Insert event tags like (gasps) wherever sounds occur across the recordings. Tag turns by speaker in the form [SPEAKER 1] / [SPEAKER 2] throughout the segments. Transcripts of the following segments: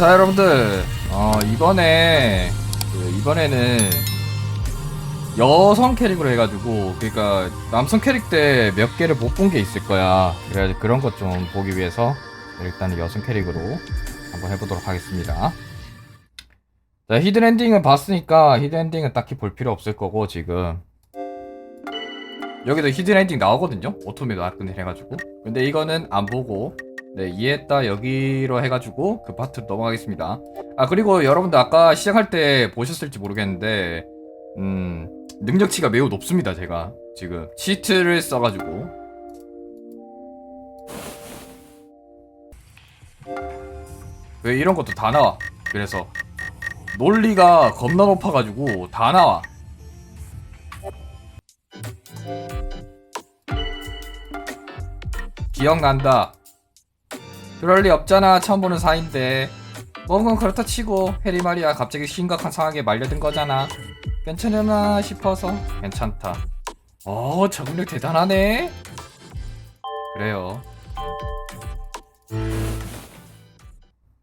[SPEAKER 1] 자 여러분들. 어, 이번에 그, 이번에는 여성 캐릭으로 해가지고 그러니까 남성 캐릭 때 몇 개를 못 본 게 있을 거야. 그래 그런 것 좀 보기 위해서 일단은 여성 캐릭으로 한번 해보도록 하겠습니다. 자 히든 엔딩은 봤으니까 히든 엔딩은 딱히 볼 필요 없을 거고 지금. 여기도 히든 엔딩 나오거든요? 오토메도 아끈 해가지고. 근데 이거는 안 보고 네, 이해했다. 여기로 해가지고 그 파트로 넘어가겠습니다. 아 그리고 여러분들 아까 시작할 때 보셨을지 모르겠는데 음 능력치가 매우 높습니다 제가. 지금 치트를 써가지고. 왜 이런 것도 다 나와? 그래서 논리가 겁나 높아가지고 다 나와. 기억난다 그럴 리 없잖아. 처음 보는 사이인데. 뭔건 그렇다 치고 해리 말이야 갑자기 심각한 상황에 말려든 거잖아. 괜찮으나 싶어서 괜찮다. 어 적응력 대단하네. 그래요.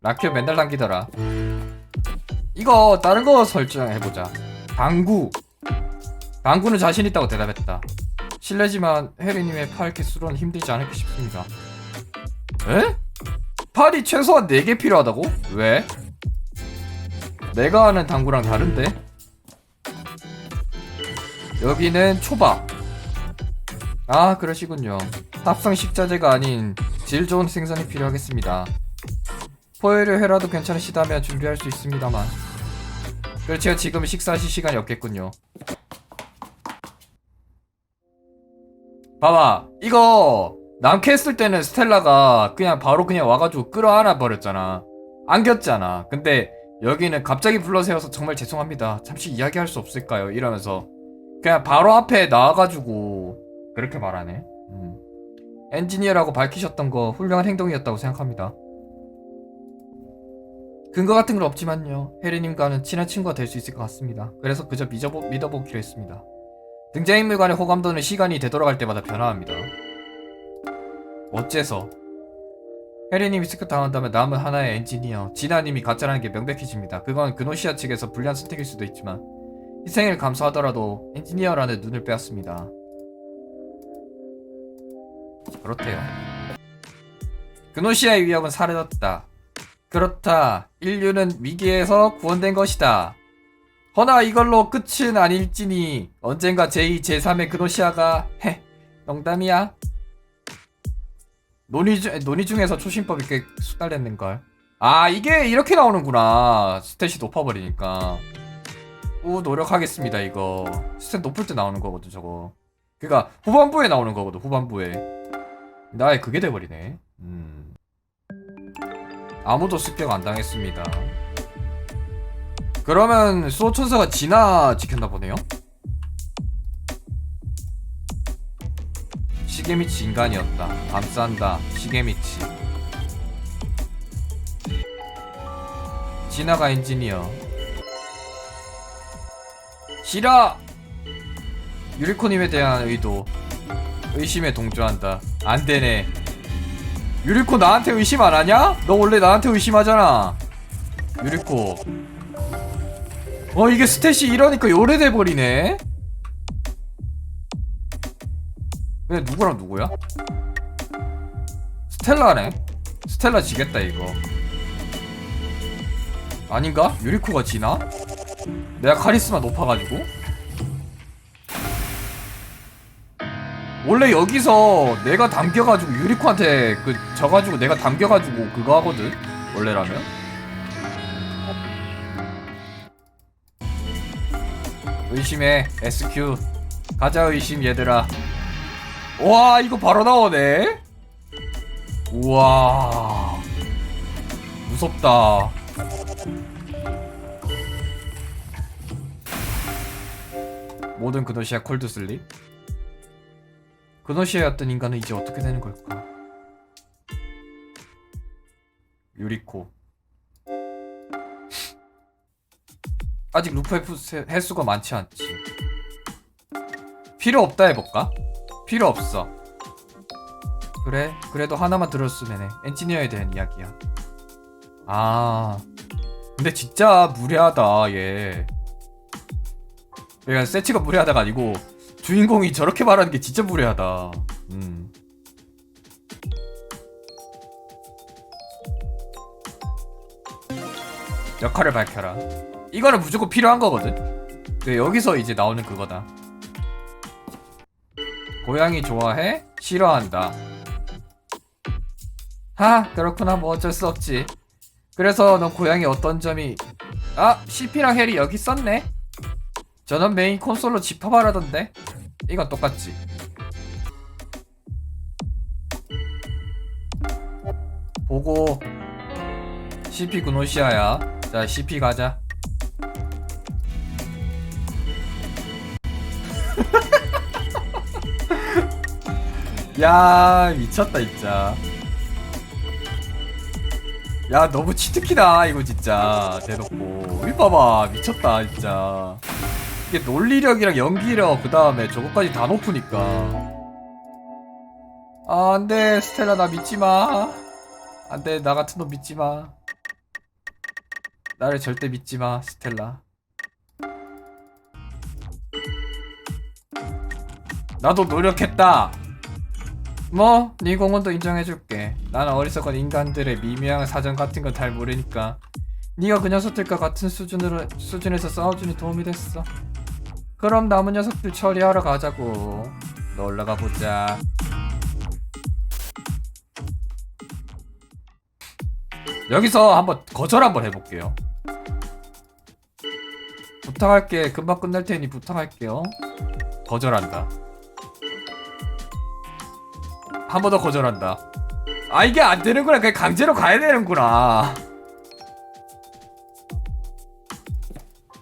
[SPEAKER 1] 라큐 맨날 남기더라. 이거 다른 거 설정해보자. 당구. 당구는 자신 있다고 대답했다. 실례지만 해리님의 팔 개수로는 힘들지 않을까 싶습니다. 에? 팔이 최소한 4개 필요하다고? 왜? 내가 아는 당구랑 다른데? 여기는 초밥 아 그러시군요 합성 식자재가 아닌 질 좋은 생선이 필요하겠습니다 포일을 회라도 괜찮으시다면 준비할 수 있습니다만 그렇지요 지금 식사하실 시간이 없겠군요 봐봐 이거 남캐 했을 때는 스텔라가 그냥 바로 그냥 와가지고 끌어안아 버렸잖아. 안겼잖아. 근데 여기는 갑자기 불러세워서 정말 죄송합니다. 잠시 이야기할 수 없을까요? 이러면서 그냥 바로 앞에 나와가지고 그렇게 말하네. 음. 엔지니어라고 밝히셨던 거 훌륭한 행동이었다고 생각합니다. 근거 같은 건 없지만요. 해리님과는 친한 친구가 될 수 있을 것 같습니다. 그래서 그저 믿어보, 믿어보기로 했습니다. 등장인물 간의 호감도는 시간이 되돌아갈 때마다 변화합니다 어째서? 해리님이 스크 당한다면 남은 하나의 엔지니어 진아님이 가짜라는 게 명백해집니다. 그건 그노시아 측에서 불리한 선택일 수도 있지만 희생을 감수하더라도 엔지니어라는 눈을 빼앗습니다. 그렇대요. 그노시아의 위협은 사라졌다. 그렇다. 인류는 위기에서 구원된 것이다. 허나 이걸로 끝은 아닐지니 언젠가 제2, 제3의 그노시아가 헤 농담이야. 논의 중 논의 중에서 초신법 있게 수달했는 걸. 아 이게 이렇게 나오는구나. 스탯이 높아버리니까. 우 노력하겠습니다 이거. 스탯 높을 때 나오는 거거든 저거. 그니까 후반부에 나오는 거거든 후반부에. 나의 그게 돼버리네. 음. 아무도 습격 안 당했습니다. 그러면 수호천사가 진화 지켰나 보네요. 시게미치 인간이었다. 감싼다. 시게미치. 진화가 엔지니어. 싫어! 유리코님에 대한 의도. 의심에 동조한다. 안 되네. 유리코 나한테 의심 안 하냐? 너 원래 나한테 의심하잖아. 유리코. 어, 이게 스탯이 이러니까 요래돼 버리네? 근데 누구랑 누구야? 스텔라네? 스텔라 지겠다 이거 아닌가? 유리코가 지나? 내가 카리스마 높아가지고? 원래 여기서 내가 담겨가지고 유리코한테 그 져가지고 내가 담겨가지고 그거 하거든? 원래라면? 의심해 SQ 가자 의심 얘들아 와 이거 바로 나오네. 우와. 무섭다. 모든 그노시아 콜드슬립? 그노시아였던 인간은 이제 어떻게 되는 걸까? 유리코. 아직 루프의 횟수가 많지 않지. 필요 없다 해볼까? 필요 없어. 그래, 그래도 하나만 들었으면 해. 엔지니어에 대한 이야기야. 아 근데 진짜 무례하다 얘. 얘가 세치가 무례하다가 아니고 주인공이 저렇게 말하는 게 진짜 무례하다. 음. 역할을 밝혀라. 이거는 무조건 필요한 거거든. 네, 여기서 이제 나오는 그거다 고양이 좋아해? 싫어한다. 하 그렇구나. 뭐 어쩔 수 없지. 그래서 넌 고양이 어떤 점이 아 CP랑 헬이 여기 있었네. 저는 메인 콘솔로 집합하라던데. 이건 똑같지. 보고. CP 그노시아야. 자 CP 가자 야 미쳤다 진짜. 야 너무 치트키다 이거 진짜. 대놓고. 이 봐봐 미쳤다 진짜. 이게 논리력이랑 연기력 그 다음에 저거까지 다 높으니까. 아 안돼 스텔라 나 믿지마. 안돼 나 같은 놈 믿지마. 나를 절대 믿지마 스텔라. 나도 노력했다 뭐, 네 공헌도 인정해줄게. 나는 어리석은 인간들의 미묘한 사정 같은 건 잘 모르니까. 네가 그 녀석들과 같은 수준으로 수준에서 싸워주니 도움이 됐어. 그럼 남은 녀석들 처리하러 가자고. 너 올라가 보자. 여기서 한번 거절 한번 해볼게요. 부탁할게. 금방 끝날 테니 부탁할게요. 거절한다. 한 번 더 거절한다. 아 이게 안 되는구나. 그냥 강제로 가야 되는구나.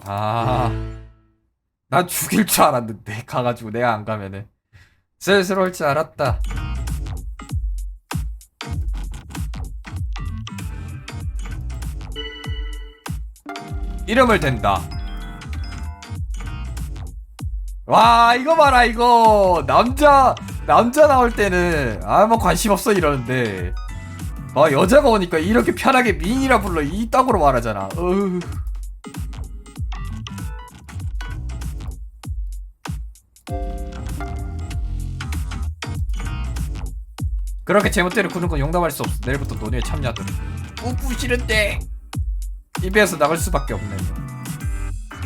[SPEAKER 1] 아, 난 죽일 줄 알았는데 가가지고 내가 안 가면은 올줄 알았다. 이름을 댄다. 와 이거 봐라 이거 남자 남자 나올 때는 아뭐 관심 없어 이러는데. 아 여자가 오니까 이렇게 편하게 민이라 불러. 이 딱으로 말하잖아. 어휴. 그렇게 제멋대로 구는 건 용납할 수 없어. 내일부터 논의에 참여하도록 우부 싫은데. 입에서 나갈 수밖에 없네.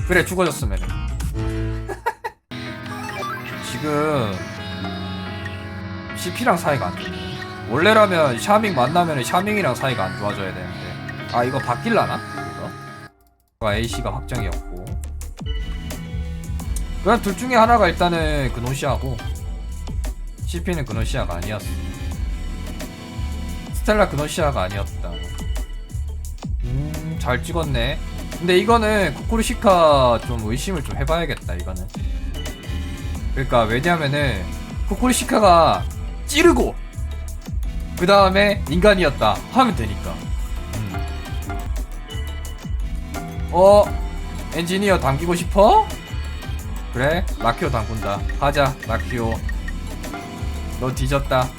[SPEAKER 1] 그래 죽어졌으면 (laughs) 지금 CP랑 사이가 안 좋네. 원래라면 샤밍 만나면 샤밍이랑 사이가 안 좋아져야 되는데. 아 이거 바뀔라나? 이거? A씨가 확정이었고. 그냥 둘 중에 하나가 일단은 그노시아고 CP는 그노시아가 아니었어. 스텔라 그노시아가 아니었다. 음, 잘 찍었네. 근데 이거는 쿠쿠르시카 좀 의심을 좀 해봐야겠다, 이거는. 그러니까 왜냐면은 쿠쿠르시카가 찌르고 그 다음에 인간이었다 하면 되니까. 음. 어 엔지니어 당기고 싶어? 그래 마키오 당군다. 하자 마키오. 너 뒤졌다.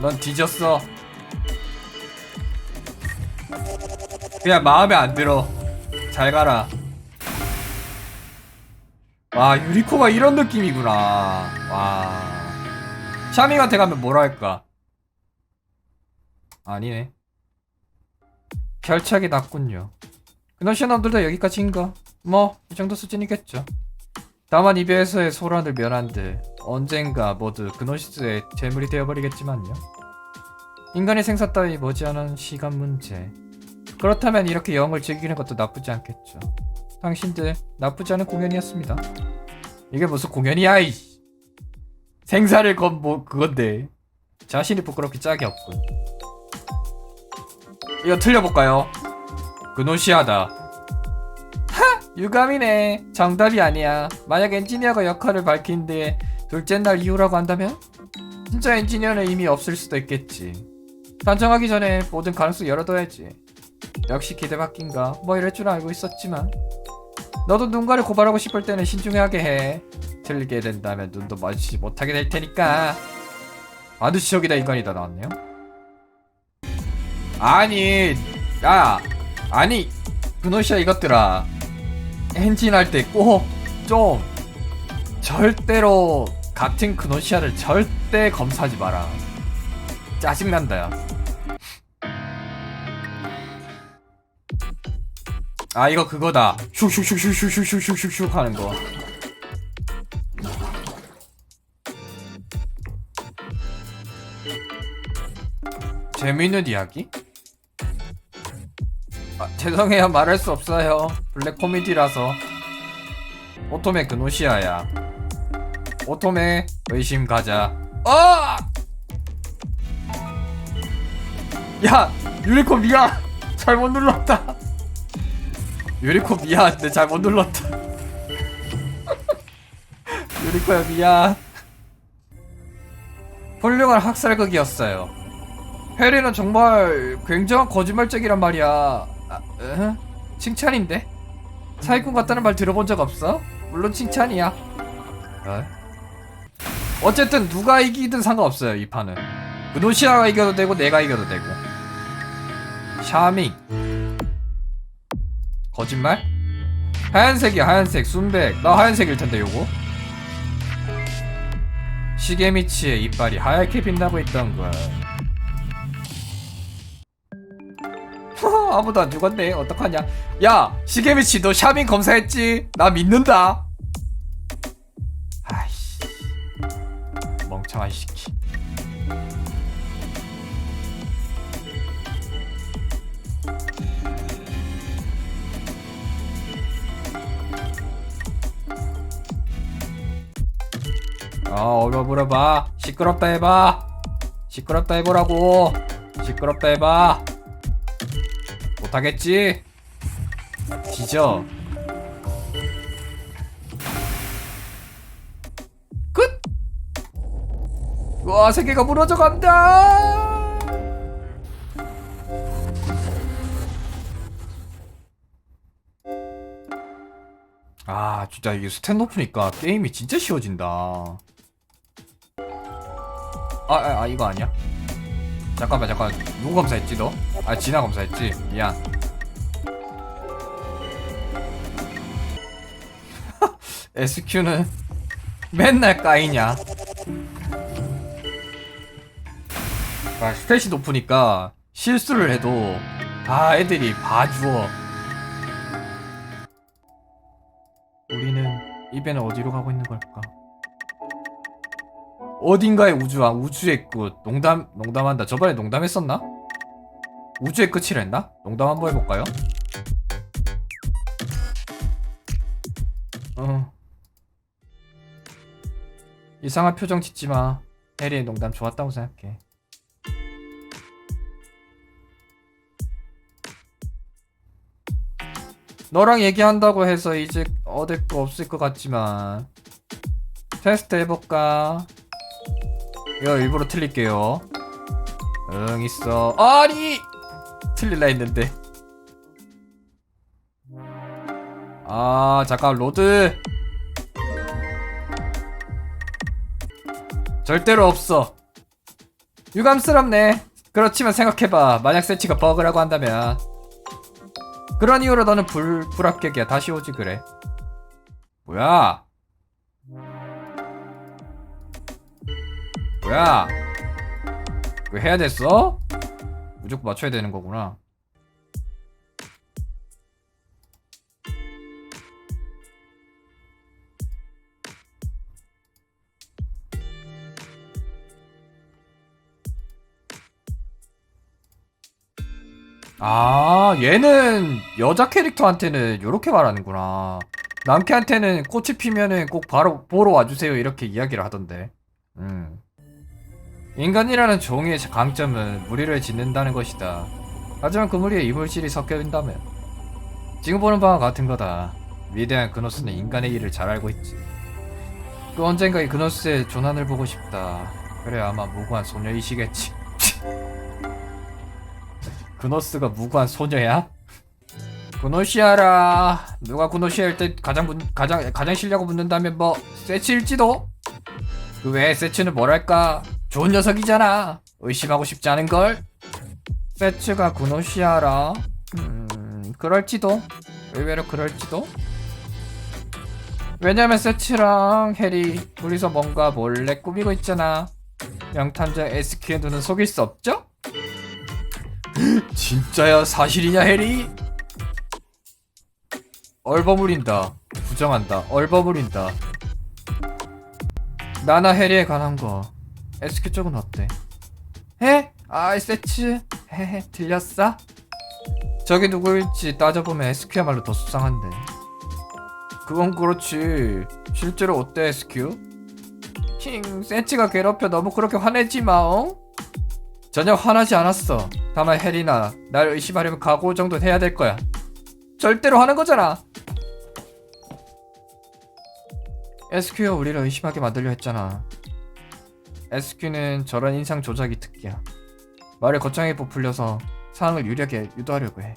[SPEAKER 1] 넌 뒤졌어. 그냥 마음에 안 들어. 잘 가라. 와 유리코가 이런 느낌이구나. 와. 샤밍한테 가면 뭐라 할까? 아니네. 결착이 났군요. 그노시 놈들도 여기까지인가? 뭐, 이 정도 수준이겠죠. 다만 이베에서의 소란을 면한들 언젠가 모두 그노시스의 재물이 되어버리겠지만요. 인간의 생사 따위 머지않은 시간 문제. 그렇다면 이렇게 영을 즐기는 것도 나쁘지 않겠죠. 당신들 나쁘지 않은 공연이었습니다. 이게 무슨 공연이야 이 생사를 건 뭐 그건데 자신이 부끄럽기 짝이 없군. 이거 틀려볼까요? 그노시하다. 하! 유감이네. 정답이 아니야. 만약 엔지니어가 역할을 밝힌 뒤에 둘째 날 이후라고 한다면? 진짜 엔지니어는 이미 없을 수도 있겠지. 단정하기 전에 모든 가능성 열어둬야지. 역시 기대받긴가. 뭐 이럴 줄 알고 있었지만. 너도 누군가를 고발하고 싶을 때는 신중하게 해. 틀리게 된다면 눈도 마주치지 못하게 될 테니까. 아저씨 저기다 인간이다 나왔네요. 아니, 야, 아니, 그노시아 이것들아. 엔진 할때 꼭 좀 절대로 같은 그노시아를 절대 검사하지 마라. 짜증난다, 야. 아, 이거 그거다. 슉슉슉슉슉슉슉슉슉 하는 거. 재미있는 이야기? 아, 죄송해요 말할 수 없어요 블랙 코미디라서 오토메 그노시아야 오토메 의심 가자 어! 야 유리코 미안 잘못 눌렀다 유리코 미안 근데 잘못 눌렀다 (laughs) 유리코야 미안 훌륭한 학살극이었어요 해리는 정말 굉장한 거짓말쟁이란 말이야. 아, 에? 칭찬인데? 사기꾼 같다는 말 들어본 적 없어? 물론 칭찬이야. 어? 어쨌든 누가 이기든 상관없어요 이 판은. 그노시아가 이겨도 되고 내가 이겨도 되고. 샤밍. 거짓말? 하얀색이야 하얀색 순백. 나 하얀색일 텐데 요거. 시게미치의 이빨이 하얗게 빛나고 있던 거야. 아무도 안 죽었네 어떡하냐 야 시게미치 너 샤밍 검사했지 나 믿는다 아이씨 멍청한 시키 어 어려 물어봐 시끄럽다 해봐 시끄럽다 해보라고 시끄럽다 해봐 못하겠지? 뒤져. 끝! 와, 세계가 무너져 간다! 아, 진짜 이게 스탠 높으니까 게임이 진짜 쉬워진다. 아, 아, 아, 이거 아니야? 잠깐만, 잠깐. 누구 검사했지, 너? 아, 진아 검사했지? 미안. (laughs) SQ는 맨날 까이냐. 아, 스탯이 높으니까 실수를 해도 다 애들이 봐주어. 우리는 이배는 어디로 가고 있는 걸까? 어딘가의 우주와 우주의 끝. 농담, 농담한다. 저번에 농담했었나? 우주의 끝이라 했나? 농담 한번 해볼까요? 어. 이상한 표정 짓지 마. 해리의 농담 좋았다고 생각해. 너랑 얘기한다고 해서 이제 얻을 거 없을 것 같지만 테스트 해볼까? 이거 일부러 틀릴게요. 응 있어. 아니 틀릴라 했는데. 아 잠깐 로드. 절대로 없어. 유감스럽네. 그렇지만 생각해봐. 만약 세치가 버그라고 한다면. 그런 이유로 너는 불, 불합격이야. 다시 오지 그래. 뭐야? 뭐야? 이거 해야 됐어? 무조건 맞춰야 되는 거구나. 아, 얘는 여자 캐릭터한테는 이렇게 말하는구나. 남캐한테는 꽃이 피면은 꼭 바로 보러 와주세요. 이렇게 이야기를 하던데. 음. 인간이라는 종의 강점은 무리를 짓는다는 것이다. 하지만 그 무리에 이물질이 섞여 있다면 지금 보는 바와 같은 거다. 위대한 그노스는 인간의 일을 잘 알고 있지. 그 언젠가 이 그노스의 조난을 보고 싶다. 그래 아마 무고한 소녀이시겠지. (laughs) 그노스가 무고한 소녀야? 구노시아라 누가 구노시아일 때 가장 문, 가장 가장 실려고 묻는다면 뭐 세치일지도 그 외에 세치는 뭐랄까 좋은 녀석이잖아. 의심하고 싶지 않은 걸. 세츠가 구노시아라. 음, 그럴지도. 의외로 그럴지도. 왜냐면 세츠랑 해리 둘이서 뭔가 몰래 꾸미고 있잖아. 명탐정 SQ의 눈은 속일 수 없죠? (gasps) 진짜야 사실이냐 해리? 얼버무린다. 부정한다. 얼버무린다. 나나 해리에 관한 거 SQ 쪽은 어때? 해? 아이 세츠 헤헤 들렸어? 저게 누구일지 따져보면 SQ야말로 더 수상한데 그건 그렇지 실제로 어때 SQ? 힝 세츠가 괴롭혀 너무 그렇게 화내지 마 어? 전혀 화나지 않았어 다만 해리나 날 의심하려면 각오 정도는 해야 될 거야 절대로 하는 거잖아 SQ가 우리를 의심하게 만들려 했잖아 SQ는 저런 인상 조작이 특기야. 말을 거창하게 부풀려서 상황을 유리하게 유도하려고 해.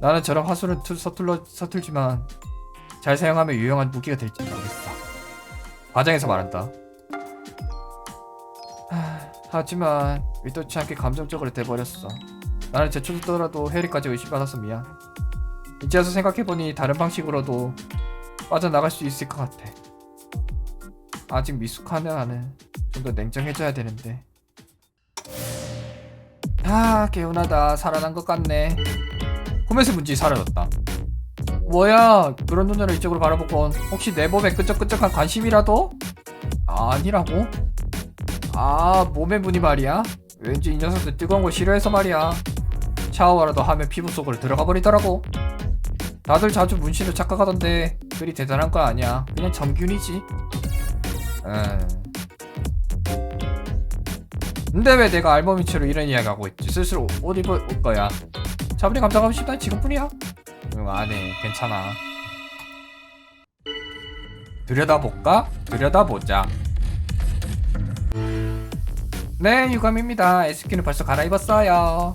[SPEAKER 1] 나는 저런 화술은 투- 서툴러, 서툴지만 잘 사용하면 유용한 무기가 될지 모르겠어. 과장해서 말한다. 하, 하지만 의도치 않게 감정적으로 돼버렸어. 나는 제초도더라도 해리까지 의심받아서 미안. 이제 와서 생각해보니 다른 방식으로도 빠져나갈 수 있을 것 같아. 아직 미숙하네 나는. 좀 더 냉정해져야 되는데. 아, 개운하다. 살아난 것 같네. 코멧의 문지 사라졌다. 뭐야? 그런 눈으로 이쪽으로 바라보곤 혹시 내 몸에 끈적끈적한 관심이라도? 아니라고? 아, 몸의 문이 말이야? 왠지 이 녀석들 뜨거운 걸 싫어해서 말이야. 샤워라도 하면 피부 속으로 들어가 버리더라고. 다들 자주 문신을 착각하던데 그리 대단한 거 아니야. 그냥 점균이지. 음. 근데 왜 내가 알몸이체로 이런 이야기하고 있지? 슬슬 옷 입을 거야. 차분히 감당하고 싶다 지금뿐이야. 응 안 해 괜찮아. 들여다볼까? 들여다보자. 네 유감입니다. SQ는 벌써 갈아입었어요.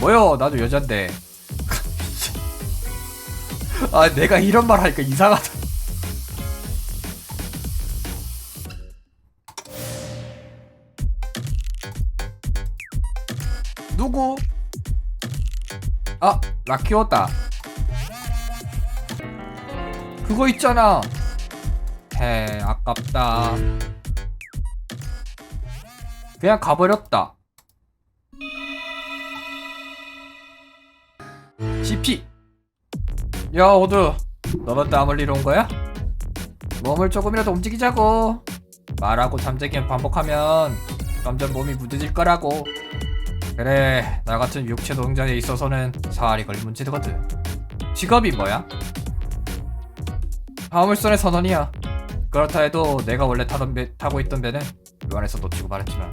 [SPEAKER 1] 뭐요? 나도 여잔데. (laughs) 아 내가 이런 말 하니까 이상하다. 아, 라키오다. 그거 있잖아. 해, 아깝다. 그냥 가버렸다. CP. 야, 오드. 너만 땀 흘리러 온 거야? 몸을 조금이라도 움직이자고. 말하고 잠재기는 반복하면 점점 몸이 무뎌질 거라고. 그래 나 같은 육체 노동자에 있어서는 사활이 걸린 문제거든. 직업이 뭐야? 화물선의 선원이야. 그렇다 해도 내가 원래 타던 배, 타고 있던 배는 요안에서 놓치고 말았지만.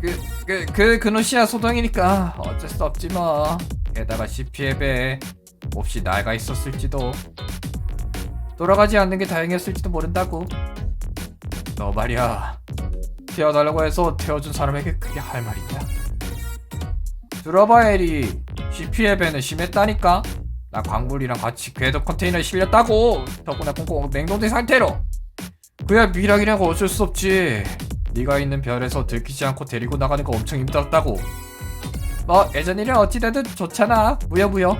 [SPEAKER 1] 그, 그, 그, 그노시아 소동이니까 어쩔 수 없지 뭐. 게다가 CP의 배에 몹시 나가 있었을지도. 돌아가지 않는 게 다행이었을지도 모른다고. 너 말이야. 태워달라고 해서 태워준 사람에게 그게 할 말이냐 CP의 배는 심했다니까. 나 광불이랑 같이 궤도 컨테이너에 실렸다고. 덕분에 꽁꽁 냉동된 상태로. 그야 미락이라고 어쩔 수 없지. 네가 있는 별에서 들키지 않고 데리고 나가는 거 엄청 힘들었다고. 뭐 예전 일은 어찌되든 좋잖아. 무여무여.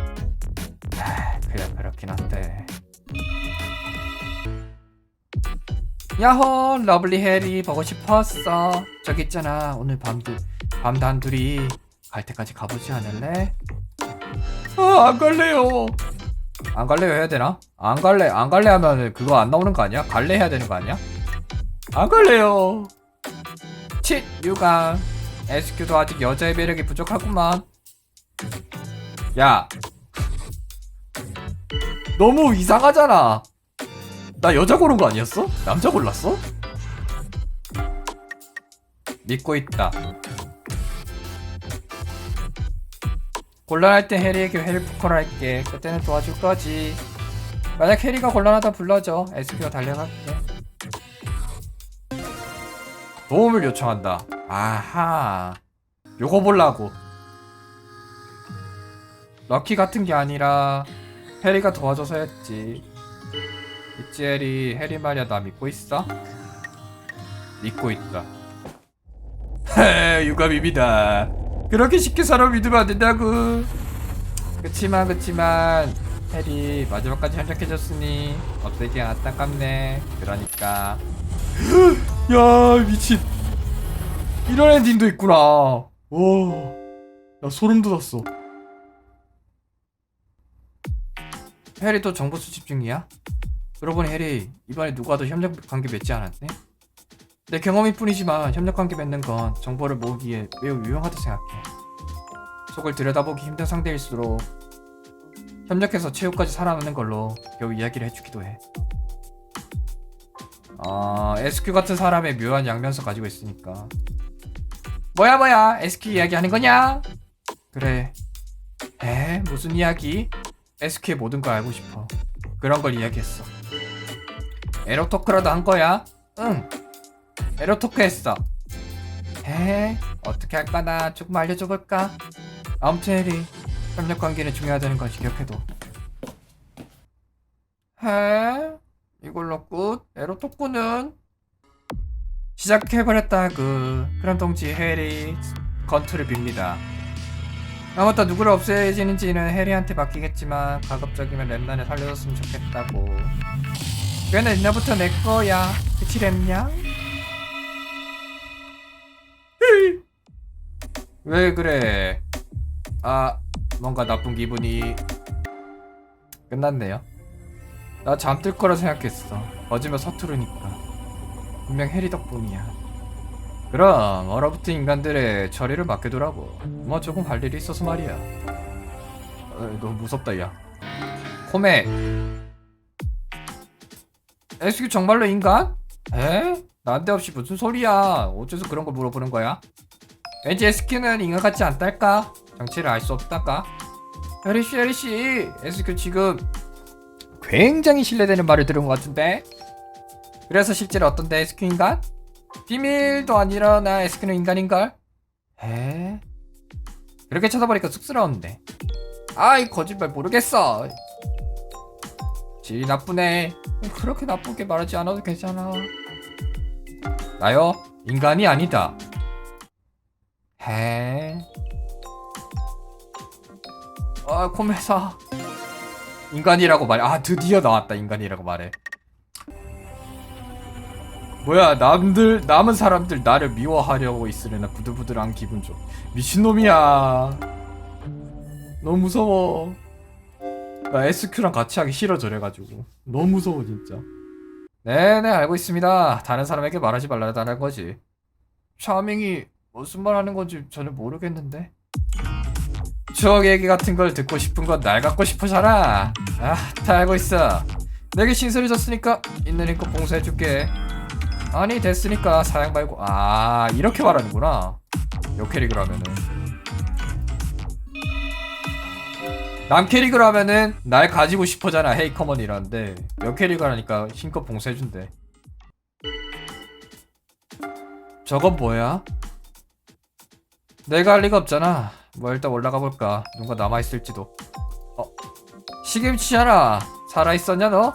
[SPEAKER 1] 하, 그야 그렇긴 한데. 야호 러블리 해리 보고 싶었어. 저기 있잖아 오늘 밤도 밤 단둘이 갈 때까지 가보지 않을래? 아 안 갈래요 안 갈래요 해야 되나? 안 갈래 안 갈래 하면 그거 안 나오는 거 아니야? 갈래 해야 되는 거 아니야? 안 갈래요 칫 유감 SQ도 아직 여자의 매력이 부족하구만 야 너무 이상하잖아 나 여자 고른 거 아니었어? 남자 골랐어? 믿고 있다. 곤란할 땐 해리에게 헬프콜 할게. 그때는 도와줄 거지. 만약 해리가 곤란하다 불러줘. SP가 달려갈게. 도움을 요청한다. 아하. 요거 보려고. 럭키 같은 게 아니라 해리가 도와줘서였지. 있지 해리. 해리 말이야 나 믿고 있어? 믿고 있다. 하, (laughs) 유감입니다. 그렇게 쉽게 사람 믿으면 안 된다고. 그치만 그치만 해리 마지막까지 협력해줬으니 없애기 안타깝네. 그러니까. (gasps) 야 미친. 이런 엔딩도 있구나. 오, 나 소름 돋았어. 해리 또 정보 수집 중이야? 보니 해리 이번에 누가도 협력 관계 맺지 않았네? 내 경험일 뿐이지만 협력 관계 맺는 건 정보를 모으기에 매우 유용하다 생각해. 속을 들여다보기 힘든 상대일수록 협력해서 최후까지 살아남는 걸로 겨우 이야기를 해주기도 해. 아, SQ 같은 사람의 묘한 양면서 가지고 있으니까. 뭐야 뭐야 SQ 이야기 하는 거냐? 그래. 에 무슨 이야기? SQ의 모든 걸 알고 싶어. 그런 걸 이야기했어. 에로토크라도 한 거야? 응. 에로토크 했어. 에 어떻게 할까나 조금 알려줘 볼까? 아무튼 해리 협력 관계는 중요하다는 건 기억해도. 해 이걸로 끝. 에로토크는 시작해버렸다 그. 그럼 동지 해리 건투를 빕니다. 아무튼 누구를 없애지는지는 해리한테 맡기겠지만 가급적이면 랩난을 살려줬으면 좋겠다고. 걔는 옛날부터 내 거야. 그치 랩냐? 왜 그래? 아 뭔가 나쁜 기분이 끝났네요. 나 잠들 거라 생각했어. 어지면 서투르니까. 분명 해리 덕분이야. 그럼 얼어붙은 인간들의 처리를 맡겨두라고. 뭐 조금 할 일이 있어서 말이야. 어, 너무 무섭다 야. 코메. SQ 정말로 인간? 에? 난데없이 무슨 소리야? 어째서 그런 걸 물어보는 거야? 왠지 SQ는 인간 같지 않달까? 정체를 알 수 없달까? 혜리씨 혜리씨 SQ 지금 굉장히 신뢰되는 말을 들은 것 같은데? 그래서 실제로 어떤데 SQ 인간? 비밀도 아니라 나 SQ는 인간인걸? 에? 그렇게 쳐다보니까 쑥스러운데 아이 거짓말 모르겠어 지 나쁘네 그렇게 나쁘게 말하지 않아도 괜찮아 나요? 인간이 아니다 해? 아 코메사 인간이라고 말해. 아 드디어 나왔다 인간이라고 말해. 뭐야 남들 남은 사람들 나를 미워하려고 있으려나 부들부들한 기분 좀. 미친놈이야. 너무 무서워. 나 SQ랑 같이 하기 싫어 저래가지고. 너무 무서워 진짜. 네네 알고 있습니다. 다른 사람에게 말하지 말라다는 거지. 샤밍이 무슨 말 하는 건지 전혀 모르겠는데. 추억 얘기 같은 걸 듣고 싶은 건 날 갖고 싶어잖아 아 다 알고 있어. 내게 신세를 졌으니까 있는 힘껏 봉사해줄게. 아니 됐으니까 사양 말고. 아 이렇게 말하는구나. 남캐릭을 하면은 날 가지고 싶어잖아. 헤이 커먼 이라는데. 여캐릭을 하니까 힘껏 봉사해준대. 저건 뭐야? 내가 할 리가 없잖아. 뭐 일단 올라가 볼까? 누가 남아 있을지도. 어 시김치잖아 살아 있었냐 너?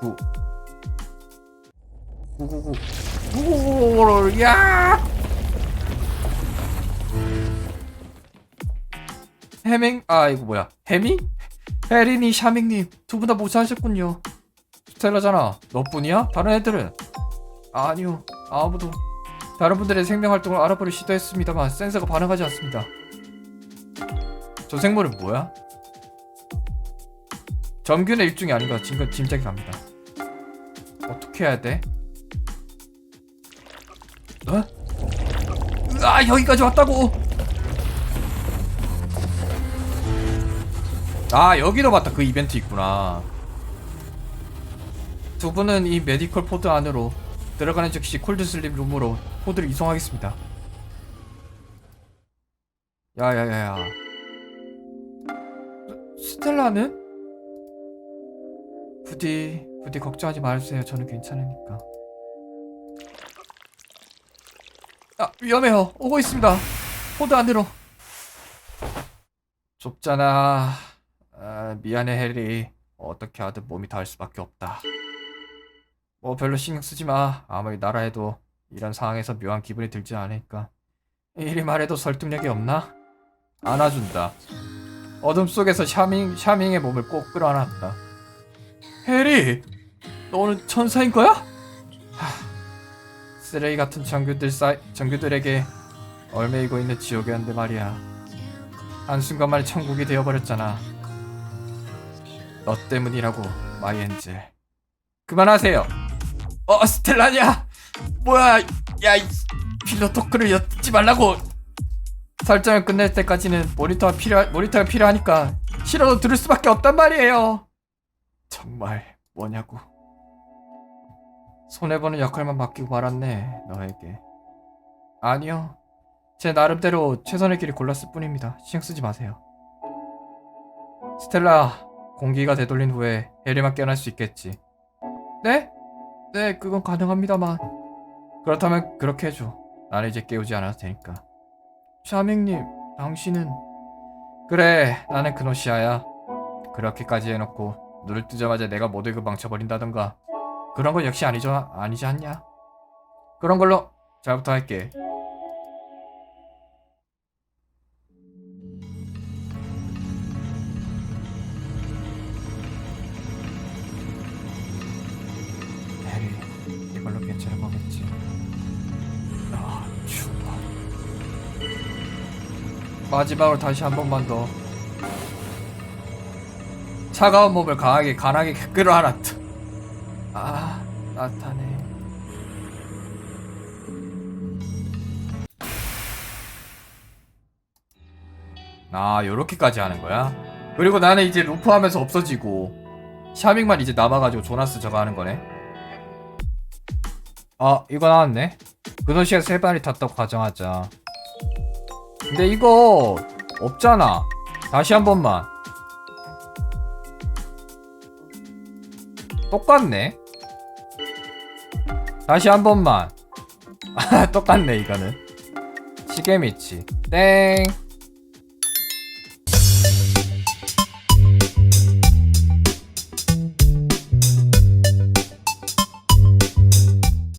[SPEAKER 1] 구. 구구구 구구구 야 해밍 아 이거 뭐야 해밍 해린이 샤밍님 두 분다 무사하셨군요 스텔라잖아 너뿐이야 다른 애들은 아니요 아무도 다른 분들의 생명 활동을 알아보려 시도했습니다만 센서가 반응하지 않습니다. 저 생물은 뭐야? 점균의 일종이 아닌가 짐, 짐작이 갑니다. 어떻게 해야 돼? 어? 아 여기까지 왔다고! 아 여기도 맞다. 그 이벤트 있구나. 두 분은 이 메디컬 포드 안으로 들어가는 즉시 콜드 슬립 룸으로 포드를 이송하겠습니다. 야야야야. 스- 스텔라는? 부디 부디 걱정하지 말아주세요. 저는 괜찮으니까. 아 위험해요. 오고 있습니다. 포드 안으로. 좁잖아. 아, 미안해 해리. 어떻게 하든 몸이 닿을 수밖에 없다. 뭐 별로 신경 쓰지 마. 아무리 나라 해도 이런 상황에서 묘한 기분이 들지 않으니까 이리 말해도 설득력이 없나? 안아준다. 어둠 속에서 샤밍, 샤밍의 몸을 꼭 끌어안았다. 해리! 너는 천사인 거야? 하, 쓰레기 같은 정규들 사이, 정규들에게 얼매이고 있는 지옥이었는데 말이야. 한순간만에 천국이 되어버렸잖아. 너 때문이라고, 마이엔젤. 그만하세요. 어, 스텔라냐? 뭐야, 야, 이 필러 토크를 엿지 말라고! 설정을 끝낼 때까지는 모니터가 필요 모니터가 필요하니까 싫어도 들을 수밖에 없단 말이에요. 정말 뭐냐고. 손해 보는 역할만 맡기고 말았네 너에게. 아니요. 제 나름대로 최선의 길을 골랐을 뿐입니다. 신경 쓰지 마세요. 스텔라, 공기가 되돌린 후에 해리만 깨어날 수 있겠지. 네? 네, 그건 가능합니다만. 그렇다면 그렇게 해줘. 나는 이제 깨우지 않아도 되니까. 샤밍님, 당신은 그래, 나는 그노시아야. 그렇게까지 해놓고 눈을 뜨자마자 내가 모두 그 망쳐버린다던가 그런 건 역시 아니죠, 아니지 않냐? 그런 걸로 잘부터 할게. 마지막으로 다시 한 번만 더 차가운 몸을 강하게 간하게 끌어안았다. 아, 따뜻하네. 아, 요렇게까지 하는 거야? 그리고 나는 이제 루프 하면서 없어지고 샤밍만 이제 남아가지고 조나스 저거 하는 거네. 아, 이거 나왔네. 그노시가 세 발이 탔다고 가정하자. 근데 이거 없잖아. 다시 한 번만. 똑같네. 다시 한 번만. 아, (laughs) 똑같네 이거는. 시계미치. 땡.